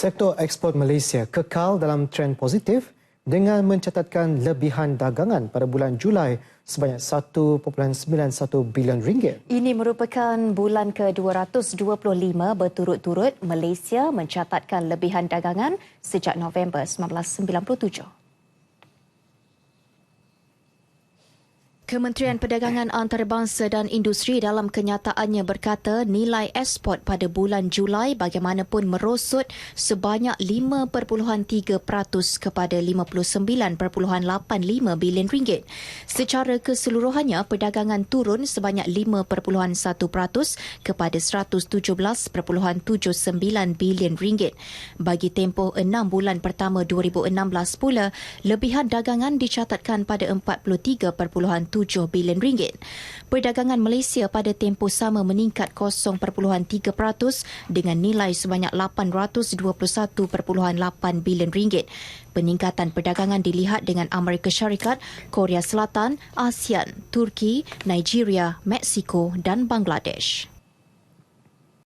Sektor ekspor Malaysia kekal dalam trend positif dengan mencatatkan lebihan dagangan pada bulan Julai sebanyak 1.91 bilion ringgit. Ini merupakan bulan ke-225 berturut-turut Malaysia mencatatkan lebihan dagangan sejak November 1997. Kementerian Perdagangan Antarabangsa dan Industri dalam kenyataannya berkata nilai ekspor pada bulan Julai bagaimanapun merosot sebanyak 5.3% kepada 59.85 bilion ringgit. Secara keseluruhannya perdagangan turun sebanyak 5.1% kepada 117.79 bilion ringgit. Bagi tempoh 6 bulan pertama 2016 pula, lebihan dagangan dicatatkan pada 43.7 bilion ringgit. Perdagangan Malaysia pada tempoh sama meningkat 0.3% dengan nilai sebanyak 821.8 bilion ringgit. Peningkatan perdagangan dilihat dengan Amerika Syarikat, Korea Selatan, ASEAN, Turki, Nigeria, Mexico dan Bangladesh.